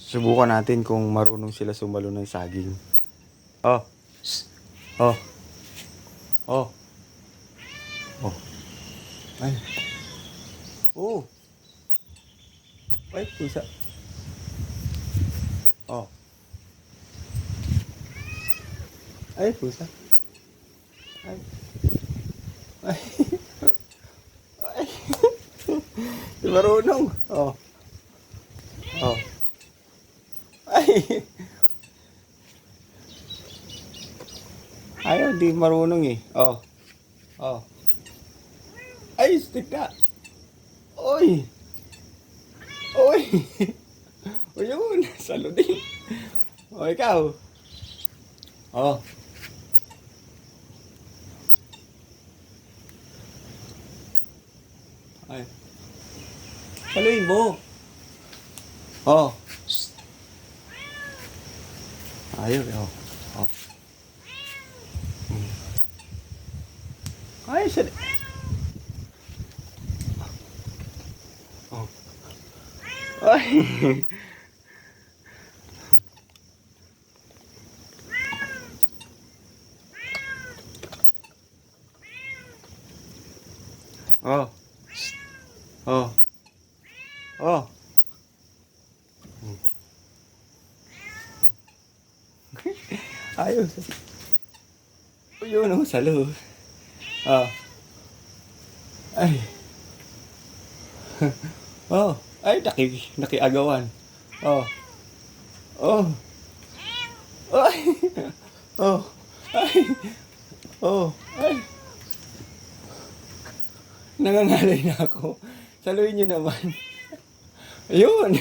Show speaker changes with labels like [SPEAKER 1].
[SPEAKER 1] Subukan natin kung marunong sila sumalo ng saging. Oh. Oh. Oh. Oh. Ay. Oh. Ay, pusa. Oh. Ay, pusa. Ay. Ay. Ay. Marunong. Oh. Ay. Ayaw, di marunong eh. Oh. Oh. Ay, stick na. Oy. Oy. O yun, salo din. O ikaw. Oh. Ay. Saluin mo. Oh. Shh. Ayaw, oh. Oh. Hmm. Ay, siya. Oh. Ay. Oh. Shh. Oh. Oh. Hmm. Ayos. Yun oh, salo. Ah. Ay. oh. Ay, naki, nakiagawan. Oh. Oh. Ay. Oh. Ay. Oh. Ay. Nangangalay na ako. Saluhin niyo naman. Ayun.